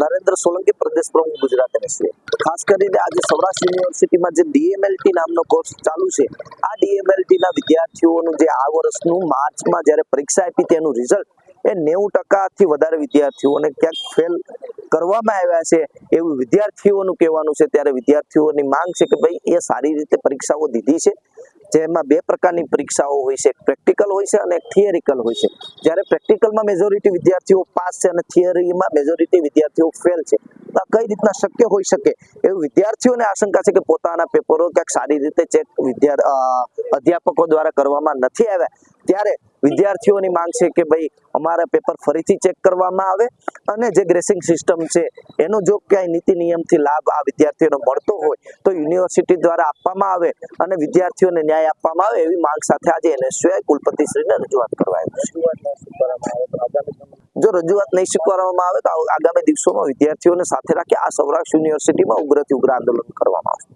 નરેન્દ્ર સોલંકી પ્રદેશ પ્રમુખ ગુજરાત એનએસયુ ખાસ કરીને આજે સૌરાષ્ટ્ર યુનિવર્સિટીમાં જે ડીએમએલટી નામનો કોર્સ ચાલુ છે, આ ડીએમએલટી ના વિદ્યાર્થીઓનું જે આ વર્ષનું માર્ચમાં જ્યારે પરીક્ષા આપી તેનું રિઝલ્ટ એ નેવું ટકાથી વધારે વિદ્યાર્થીઓને ક્યાંક ફેલ કરવામાં આવ્યા છે એવું વિદ્યાર્થીઓનું કહેવાનું છે. ત્યારે વિદ્યાર્થીઓની માંગ છે કે ભાઈ, એ સારી રીતે પરીક્ષાઓ દીધી છે. જેમાં બે પ્રકારની પરીક્ષાઓ હોય છે. પ્રેક્ટિકલ હોય છે અને એક થિયરિકલ હોય છે. જ્યારે પ્રેક્ટિકલમાં મેજોરિટી વિદ્યાર્થીઓ પાસ છે અને થિયરીમાં મેજોરિટી વિદ્યાર્થીઓ ફેલ છે. આ કઈ રીતના શક્ય હોઈ શકે? એવું વિદ્યાર્થીઓને આશંકા છે કે પોતાના પેપરો ક્યાંક સારી રીતે ચેક વિદ્યા અધ્યાપકો દ્વારા કરવામાં નથી આવ્યા. ત્યારે વિદ્યાર્થીઓની માંગ છે કે ભાઈ અમારા પેપર ફરીથી ચેક કરવામાં આવે અને જે ગ્રેસિંગ સિસ્ટમ છે, એનો જો ક્યાંય નીતિ નિયમથી લાભ આ વિદ્યાર્થીઓને મળતો હોય, તો યુનિવર્સિટી દ્વારા આપવામાં આવે અને વિદ્યાર્થીઓને ન્યાય આપવામાં આવે એવી માંગ સાથે આજે એનએસયુઆઈ કુલપતિશ્રીને રજૂઆત કરવા આવ્યું જો રજૂઆત નહીં સ્વીકારવામાં આવે તો આગામી દિવસોમાં વિદ્યાર્થીઓને સાથે રાખી આ સૌરાષ્ટ્ર યુનિવર્સિટીમાં ઉગ્રથી ઉગ્ર આંદોલન કરવામાં આવશે.